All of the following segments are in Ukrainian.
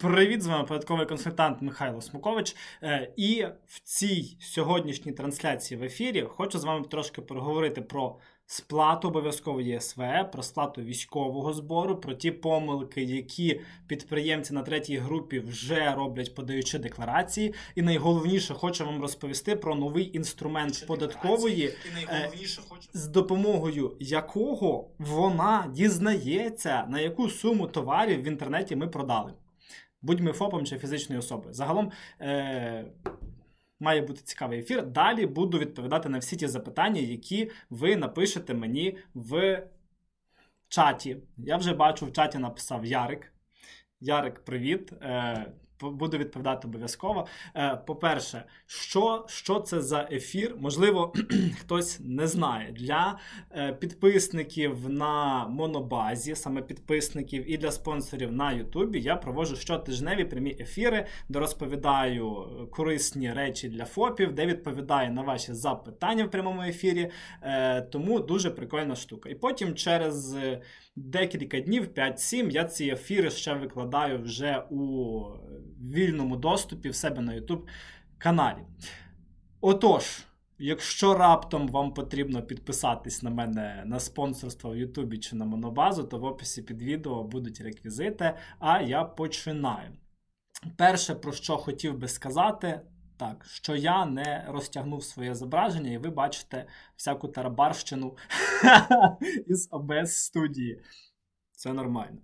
Привіт, з вами податковий консультант Михайло Смукович. Е, І в цій сьогоднішній трансляції в ефірі хочу з вами трошки поговорити про сплату обов'язково ЄСВ, про сплату військового збору, про ті помилки, які підприємці на третій групі вже роблять, подаючи декларації. І найголовніше хочу вам розповісти про новий інструмент податкової, е, з допомогою якого вона дізнається, на яку суму товарів в інтернеті ми продали. Будь-ми ФОПом чи фізичною особою. Загалом е- має бути цікавий ефір. Далі буду відповідати на всі ті запитання, які ви напишете мені в чаті. Я вже бачу, в чаті написав Ярик. Ярик, привіт. Е- Буду відповідати обов'язково. Е, По-перше, що, що це за ефір? Можливо, хтось не знає. Для е, підписників на монобазі, саме підписників, і для спонсорів на Ютубі я проводжу щотижневі прямі ефіри, де розповідаю е, корисні речі для ФОПів, де відповідаю на ваші запитання в прямому ефірі. Тому дуже прикольна штука. І потім через декілька днів, 5-7, я ці ефіри ще викладаю вже у вільному доступі в себе на YouTube каналі. Отож. Якщо раптом вам потрібно підписатись на мене на спонсорство в Ютубі чи на Монобазу, то в описі під відео будуть реквізити. А я починаю. Перше, про що хотів би сказати, так, що я не розтягнув своє зображення, і ви бачите всяку тарабарщину із OBS студії. Це нормально.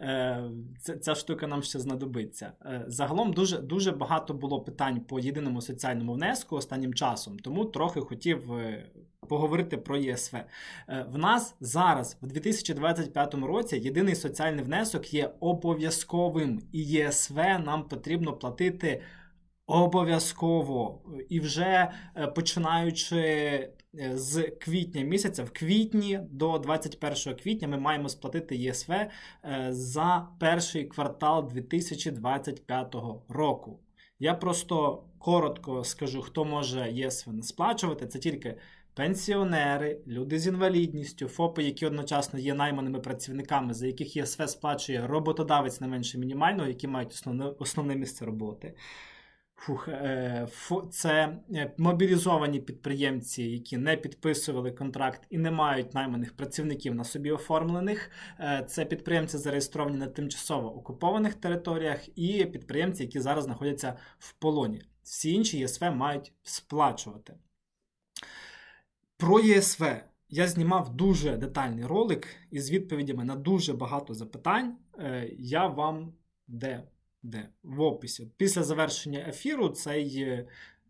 Е, ця, ця штука нам ще знадобиться. Е, загалом дуже, дуже багато було питань по єдиному соціальному внеску останнім часом, тому трохи хотів е, поговорити про ЄСВ. В нас зараз, в 2025 році, єдиний соціальний внесок є обов'язковим, і ЄСВ нам потрібно платити обов'язково. І вже е, починаючи е, з квітня місяця, в квітні до 21 квітня ми маємо сплатити ЄСВ е, за перший квартал 2025 року. Я просто коротко скажу, хто може ЄСВ не сплачувати. Це тільки пенсіонери, люди з інвалідністю, ФОПи, які одночасно є найманими працівниками, за яких ЄСВ сплачує роботодавець не менше мінімального, які мають основне, основне місце роботи. Фух, е, це е, мобілізовані підприємці, які не підписували контракт і не мають найманих працівників на собі оформлених. Е, Це підприємці зареєстровані на тимчасово окупованих територіях, і підприємці, які зараз знаходяться в полоні. Всі інші ЄСВ мають сплачувати. Про ЄСВ я знімав дуже детальний ролик із відповідями на дуже багато запитань. Я вам де? Де? В описі. Після завершення ефіру цей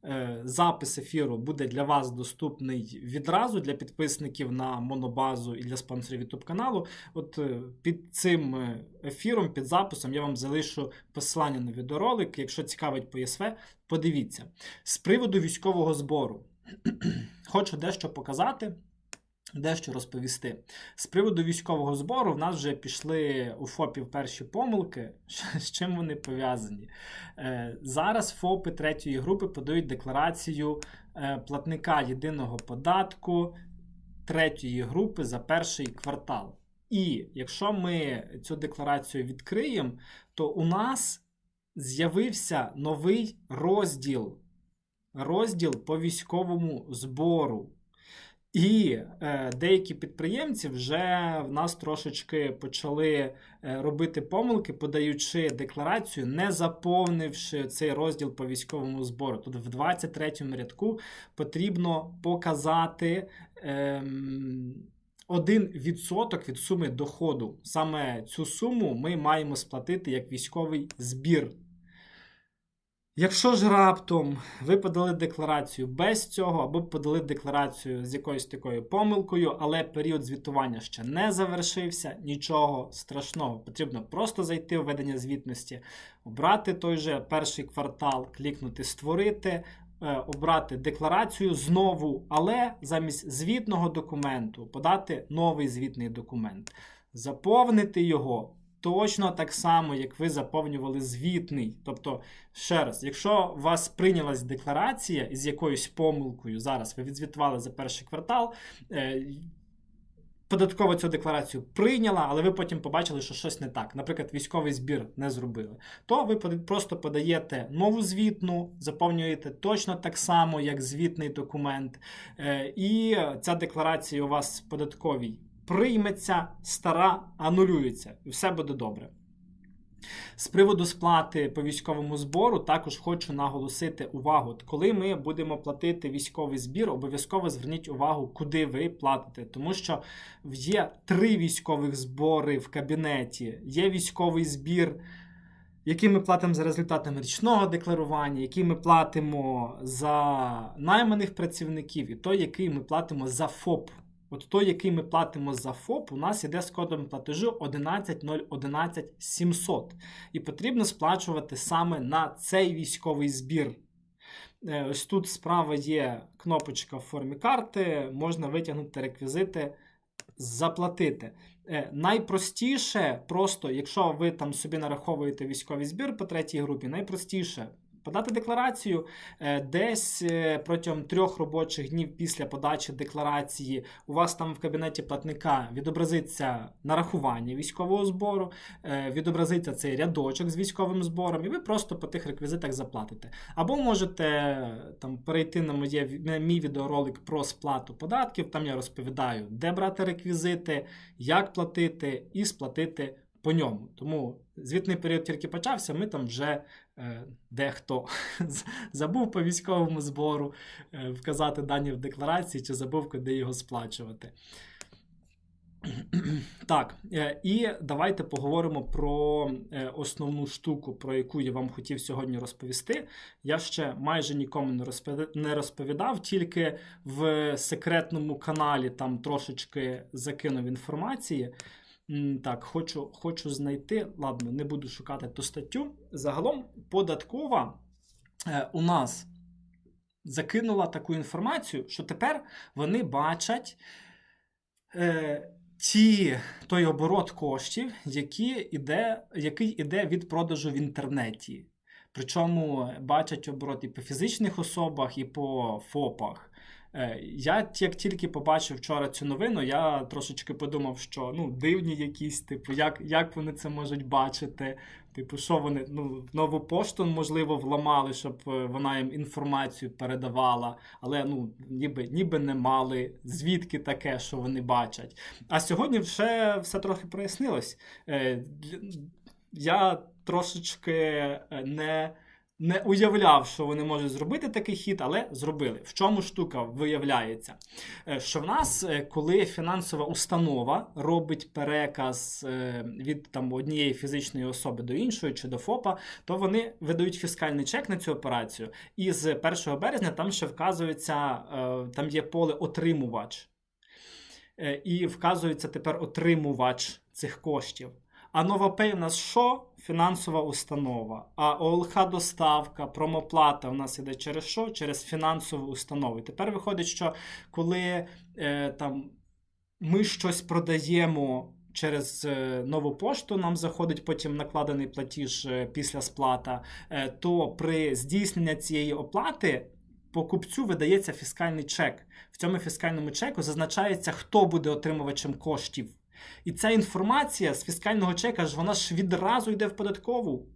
е, запис ефіру буде для вас доступний відразу для підписників на монобазу і для спонсорів YouTube каналу. От е, під цим е, ефіром, під записом, я вам залишу посилання на відеоролик. Якщо цікавить по ЄСВ, подивіться. З приводу військового збору. Хочу дещо показати. Дещо розповісти. З приводу військового збору в нас вже пішли у ФОПів перші помилки. З чим вони пов'язані? Е, Зараз ФОПи третьої групи подають декларацію е, платника єдиного податку третьої групи за перший квартал. І якщо ми цю декларацію відкриємо, то у нас з'явився новий розділ. Розділ по військовому збору. І е, деякі підприємці вже в нас трошечки почали е, робити помилки, подаючи декларацію, не заповнивши цей розділ по військовому збору. Тут в 23 рядку потрібно показати. Е, 1% від суми доходу. Саме цю суму ми маємо сплатити як військовий збір. Якщо ж раптом ви подали декларацію без цього, або подали декларацію з якоюсь такою помилкою, але період звітування ще не завершився, нічого страшного. Потрібно просто зайти в ведення звітності, обрати той же перший квартал, клікнути Створити, е, обрати декларацію знову, але замість звітного документу подати новий звітний документ, заповнити його. Точно так само, як ви заповнювали звітний. Тобто, ще раз, якщо у вас прийнялась декларація із якоюсь помилкою, зараз ви відзвітували за перший квартал, е, Податкова цю декларацію прийняла, але ви потім побачили, що щось не так. Наприклад, військовий збір не зробили. То ви просто подаєте нову звітну, заповнюєте точно так само, як звітний документ, е, і ця декларація у вас податковій прийметься, стара анулюється, і все буде добре. З приводу сплати по військовому збору також хочу наголосити увагу. Коли ми будемо платити військовий збір, обов'язково зверніть увагу, куди ви платите, тому що є три військових збори в кабінеті. Є військовий збір, який ми платимо за результатами річного декларування, який ми платимо за найманих працівників, і той, який ми платимо за ФОП. От той, який ми платимо за ФОП, у нас іде з кодом платежу 11011700. І потрібно сплачувати саме на цей військовий збір. Е, Ось тут справа є кнопочка в формі карти, можна витягнути реквізити, заплатити. Е, Найпростіше, просто, якщо ви там собі нараховуєте військовий збір по третій групі, найпростіше подати декларацію е, десь е, протягом трьох робочих днів після подачі декларації у вас там в кабінеті платника відобразиться нарахування військового збору, е, відобразиться цей рядочок з військовим збором, і ви просто по тих реквізитах заплатите. Або можете там перейти на моє на мій відеоролик про сплату податків. Там я розповідаю, де брати реквізити, як платити і сплатити по ньому. Тому звітний період тільки почався, ми там вже е, дехто забув по військовому збору е, вказати дані в декларації чи забув, куди його сплачувати. Так, е, і давайте поговоримо про е, основну штуку, про яку я вам хотів сьогодні розповісти. Я ще майже нікому не розповідав, тільки в секретному каналі там трошечки закинув інформації. Так, хочу, хочу знайти. Ладно, не буду шукати ту статтю. Загалом, податкова е, у нас закинула таку інформацію, що тепер вони бачать е, ті, той оборот коштів, які іде, який іде від продажу в інтернеті. Причому бачать оборот і по фізичних особах, і по ФОПах. Е, Я як тільки побачив вчора цю новину, я трошечки подумав, що ну дивні якісь, типу, як, як вони це можуть бачити. Типу, що вони ну, нову пошту, можливо, вламали, щоб е, вона їм інформацію передавала, але ну, ніби, ніби не мали. Звідки таке, що вони бачать. А сьогодні вже все трохи прояснилось. Е, Я трошечки не не уявляв, що вони можуть зробити такий хід, але зробили. В чому штука виявляється? Е, Що в нас, е, коли фінансова установа робить переказ е, від там однієї фізичної особи до іншої чи до ФОПа, то вони видають фіскальний чек на цю операцію. І з 1 березня там ще вказується, там є поле отримувач. І вказується тепер отримувач цих коштів. А NovaPay у нас що? Фінансова установа. А ОЛХ доставка, промоплата у нас іде через що? Через фінансову установу. І тепер виходить, що коли е, там, ми щось продаємо через е, нову пошту, нам заходить потім накладений платіж е, після сплата, е, то при здійсненні цієї оплати покупцю видається фіскальний чек. В цьому фіскальному чеку зазначається, хто буде отримувачем коштів. І ця інформація з фіскального чека ж вона ж відразу йде в податкову.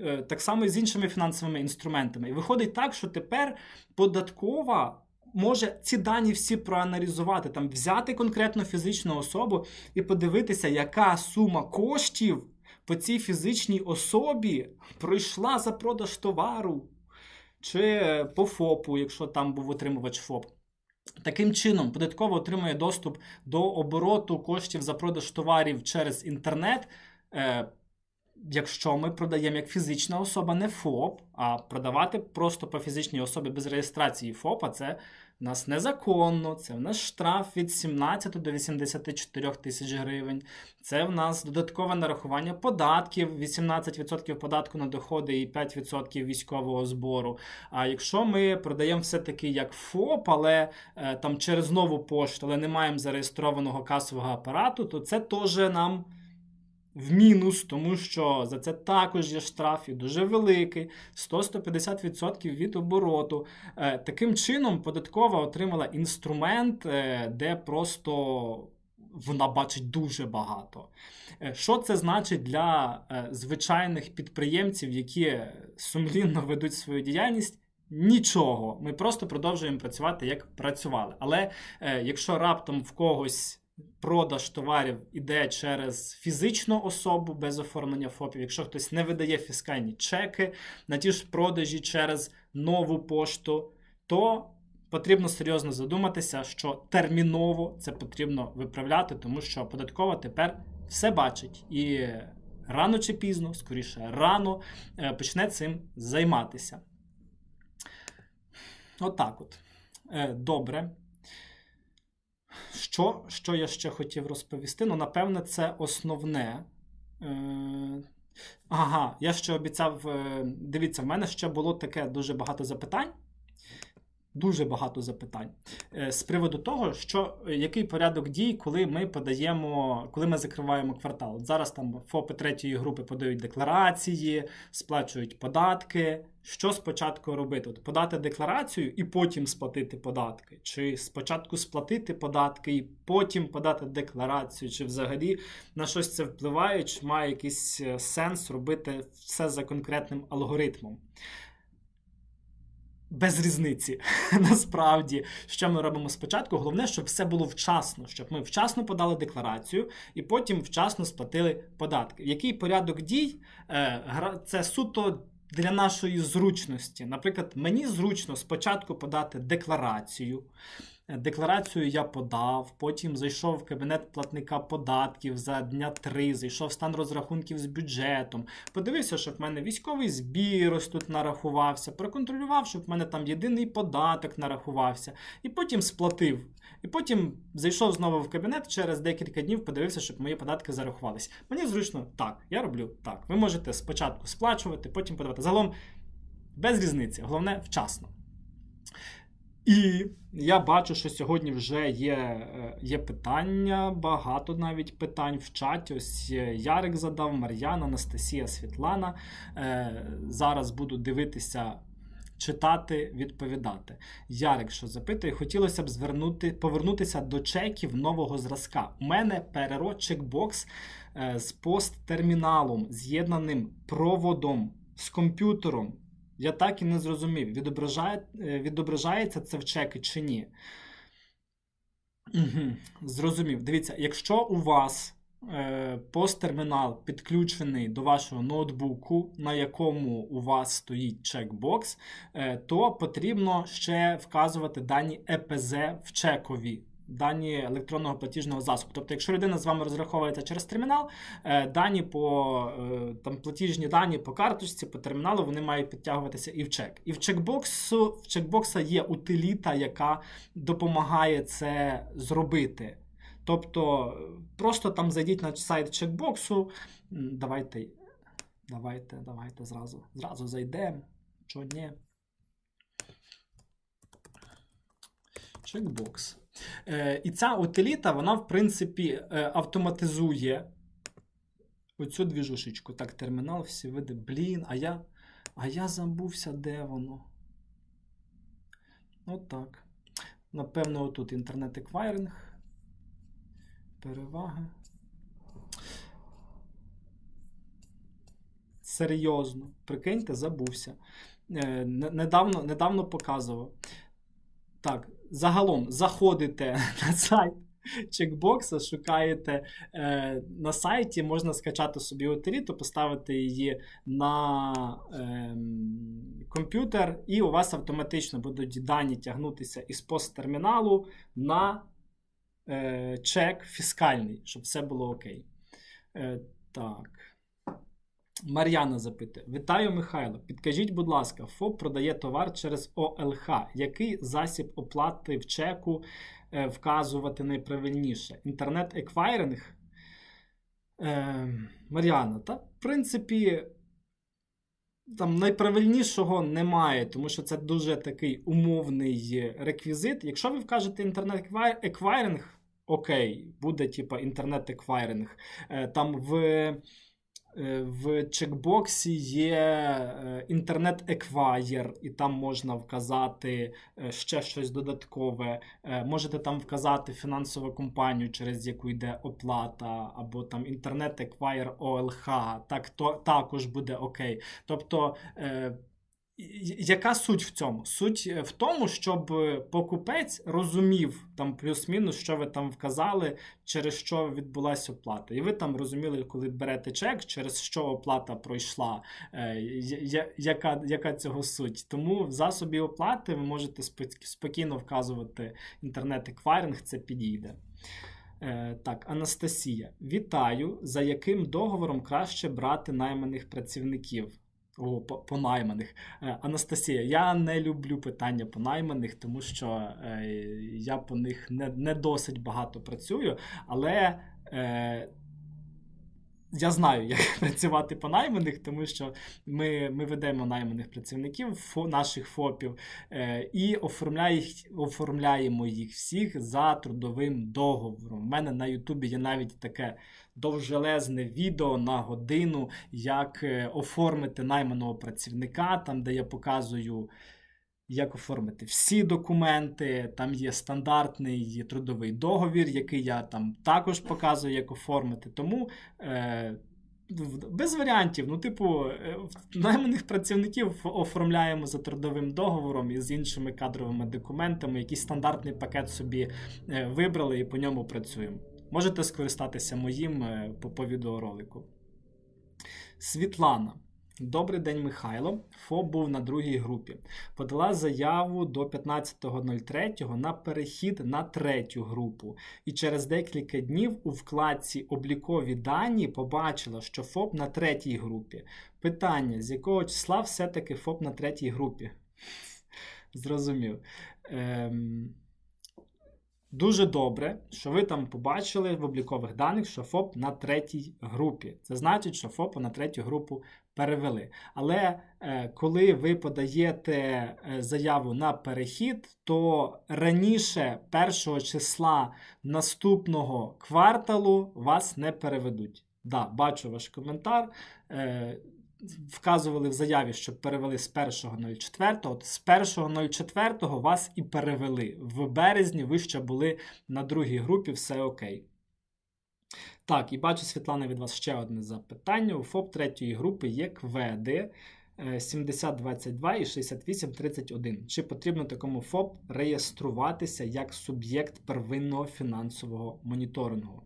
Е, Так само і з іншими фінансовими інструментами. І виходить так, що тепер податкова може ці дані всі проаналізувати, там взяти конкретну фізичну особу і подивитися, яка сума коштів по цій фізичній особі пройшла за продаж товару, чи по ФОПу, якщо там був отримувач ФОП. Таким чином, податково отримує доступ до обороту коштів за продаж товарів через інтернет. Якщо ми продаємо як фізична особа, не ФОП, а продавати просто по фізичній особі без реєстрації ФОПа, це в нас незаконно, це в нас штраф від 17 до 84 тисяч гривень. Це в нас додаткове нарахування податків, 18% податку на доходи і 5% військового збору. А якщо ми продаємо все-таки як ФОП, але е, там через нову пошту, але не маємо зареєстрованого касового апарату, то це теж нам в мінус, тому що за це також є штраф і дуже великий 100-150% від обороту. Е, Таким чином, податкова отримала інструмент, е, де просто вона бачить дуже багато. Е, Що це значить для звичайних підприємців, які сумлінно ведуть свою діяльність? Нічого. Ми просто продовжуємо працювати як працювали. Але якщо раптом в когось продаж товарів іде через фізичну особу без оформлення ФОПів, якщо хтось не видає фіскальні чеки на ті ж продажі через нову пошту, то потрібно серйозно задуматися, що терміново це потрібно виправляти, тому що податкова тепер все бачить і рано чи пізно, скоріше рано, е, почне цим займатися. Отак от. Е, Добре. Що, що я ще хотів розповісти? Ну, напевне, це основне. Е, Ага, я ще обіцяв. е, Дивіться, в мене ще було таке дуже багато запитань. Дуже багато запитань е, з приводу того, що який порядок дій, коли ми подаємо, коли ми закриваємо квартал. От зараз там ФОПи третьої групи подають декларації, сплачують податки. Що спочатку робити? От подати декларацію і потім сплатити податки, чи спочатку сплатити податки і потім подати декларацію, чи взагалі на щось це впливає, чи має якийсь е, сенс робити все за конкретним алгоритмом. Без різниці, насправді, що ми робимо спочатку. Головне, щоб все було вчасно, щоб ми вчасно подали декларацію і потім вчасно сплатили податки. Який порядок дій? Е, Це суто для нашої зручності. Наприклад, мені зручно спочатку подати декларацію. Декларацію я подав, потім зайшов в кабінет платника податків за дня три, зайшов в стан розрахунків з бюджетом, подивився, щоб в мене військовий збір ось тут нарахувався, проконтролював, щоб в мене там єдиний податок нарахувався, і потім сплатив. І потім зайшов знову в кабінет через декілька днів, подивився, щоб мої податки зарахувались. Мені зручно так, я роблю так. Ви можете спочатку сплачувати, потім подавати. Загалом без різниці, головне вчасно. І я бачу, що сьогодні вже є, е, є питання, багато навіть питань в чаті. Ось е, Ярик задав, Мар'яна, Анастасія, Світлана. Е, Зараз буду дивитися, читати, відповідати. Ярик, що запитує, хотілося б звернути, повернутися до чеків нового зразка. У мене ПРРО чекбокс з посттерміналом, з'єднаним проводом з комп'ютером. Я так і не зрозумів, відображає, е, відображається це в чеки чи ні. Угу, зрозумів. Дивіться, якщо у вас е, посттермінал підключений до вашого ноутбуку, на якому у вас стоїть чекбокс, е, то потрібно ще вказувати дані ЕПЗ в чекові. Дані електронного платіжного засобу. Тобто, якщо людина з вами розраховується через термінал, е, дані по е, там платіжні дані по карточці, по терміналу, вони мають підтягуватися і в чек. І в чекбоксу в чекбокса є утиліта, яка допомагає це зробити. Тобто, просто там зайдіть на сайт чекбоксу. Давайте, давайте, давайте зразу. Зразу зайдемо. Чого ні? Чекбокс. Е, і ця утиліта, вона, в принципі, е, автоматизує оцю двіжушечку. Так, термінал, всі види. Блін, а я, а я забувся, де воно. Отак. Напевно, отут інтернет-еквайринг. Переваги. Серйозно. Прикиньте, забувся. Е, недавно, недавно показував. Так, загалом заходите на сайт чекбокса, шукаєте е, на сайті, можна скачати собі утиліту, поставити її на ем, комп'ютер, і у вас автоматично будуть дані тягнутися із посттерміналу на е, чек фіскальний, щоб все було окей. Е, так. Мар'яна запитує: Вітаю, Михайло. Підкажіть, будь ласка, ФОП продає товар через ОЛХ. Який засіб оплати в чеку е, вказувати найправильніше? Інтернет-еквайринг? Е, Мар'яна, та в принципі, там найправильнішого немає, тому що це дуже такий умовний реквізит. Якщо ви вкажете інтернет-еквайринг, окей, буде типа інтернет-еквайринг. Е, Там в В чекбоксі є е, інтернет-еквайр, і там можна вказати е, ще щось додаткове. Е, Можете там вказати фінансову компанію, через яку йде оплата, або там інтернет-еквайр ОЛХ. Так, то, також буде окей. Тобто. Яка суть в цьому? Суть е, в тому, щоб покупець розумів там плюс-мінус, що ви там вказали, через що відбулася оплата. І ви там розуміли, коли берете чек, через що оплата пройшла, е, яка, яка цього суть. Тому в засобі оплати ви можете спокійно вказувати інтернет-еквайринг, це підійде. Е, так, Анастасія, вітаю. За яким договором краще брати найманих працівників? О, по-. Е, Анастасія, я не люблю питання понайманих, тому що е, я по них не, не досить багато працюю, але е, я знаю, як працювати по найманих, тому що ми, ми ведемо найманих працівників фо, наших ФОПів е, і оформляє, оформляємо їх всіх за трудовим договором. У мене на Ютубі є навіть таке довжелезне відео на годину, як е, оформити найманого працівника, там, де я показую. Як оформити всі документи, там є стандартний трудовий договір, який я там також показую, як оформити. Тому е, без варіантів. Ну, типу, е, найманих працівників оформляємо за трудовим договором і з іншими кадровими документами. Якийсь стандартний пакет собі е, вибрали і по ньому працюємо. Можете скористатися моїм е, по, відеоролику. Світлана. Добрий день, Михайло. ФОП був на другій групі. Подала заяву до 15.03 на перехід на третю групу. І через декілька днів у вкладці облікові дані побачила, що ФОП на третій групі. Питання: з якого числа все-таки ФОП на третій групі? Зрозумів. Ем... Дуже добре, що ви там побачили в облікових даних, що ФОП на третій групі. Це значить, що ФОПа на третю групу перевели. Але е, коли ви подаєте е, заяву на перехід, то раніше першого числа наступного кварталу вас не переведуть. Да, бачу ваш коментар. Е, Вказували в заяві, що перевели з 1.04, от з 1.04 вас і перевели. В березні ви ще були на другій групі, все окей. Так, і бачу, Світлана, від вас ще одне запитання. У ФОП третьої групи є кведи е, 7022 і 6831. Чи потрібно такому ФОП реєструватися як суб'єкт первинного фінансового моніторингу?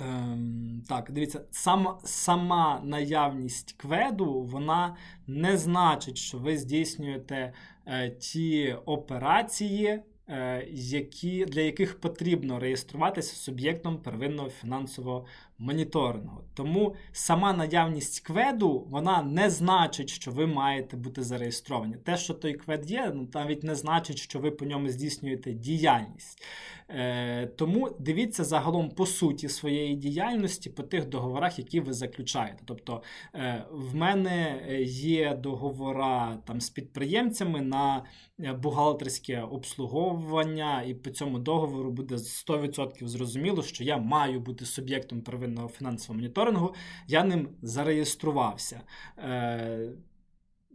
Ем, так, дивіться, сама, сама наявність кведу вона не значить, що ви здійснюєте е, ті операції, е, які, для яких потрібно реєструватися суб'єктом первинного фінансового моніторингу. Тому сама наявність кведу вона не значить, що ви маєте бути зареєстровані. Те, що той квед є, ну, навіть не значить, що ви по ньому здійснюєте діяльність. Е, тому дивіться загалом по суті своєї діяльності по тих договорах, які ви заключаєте. Тобто е, в мене є договора там з підприємцями на е, бухгалтерське обслуговування, і по цьому договору буде 100% зрозуміло, що я маю бути суб'єктом первинного фінансового моніторингу, я ним зареєструвався. Е,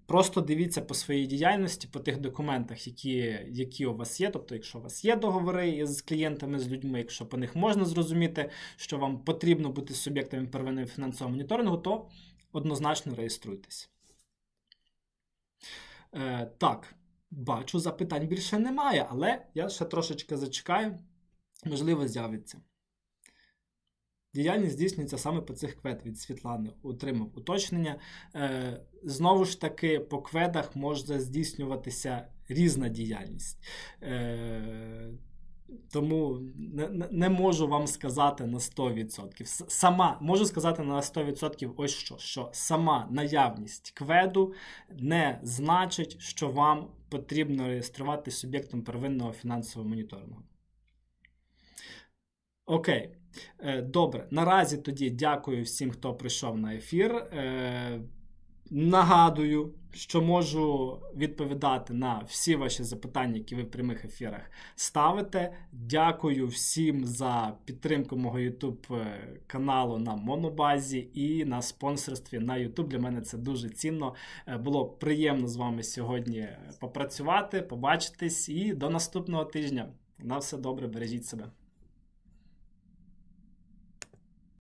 Просто дивіться по своїй діяльності, по тих документах, які які у вас є. Тобто, якщо у вас є договори з клієнтами, з людьми, якщо по них можна зрозуміти, що вам потрібно бути суб'єктами первинного фінансового моніторингу, то однозначно реєструйтесь. Е, так, бачу, запитань більше немає, але я ще трошечки зачекаю, можливо, з'явиться. Діяльність здійснюється саме по цих квед від Світлани. Отримав уточнення. Е, знову ж таки, по кведах може здійснюватися різна діяльність. Е, тому не, не- можу вам сказати на 100%. Сама можу сказати на 100% ось що, що сама наявність кведу не значить, що вам потрібно реєструвати суб'єктом первинного фінансового моніторингу. Окей. Е, Добре, наразі тоді дякую всім, хто прийшов на ефір. Е, Нагадую, що можу відповідати на всі ваші запитання, які ви в прямих ефірах ставите. Дякую всім за підтримку мого YouTube е, каналу на Монобазі і на спонсорстві на YouTube. Для мене це дуже цінно. Було приємно з вами сьогодні попрацювати, побачитись і до наступного тижня. На все добре, бережіть себе.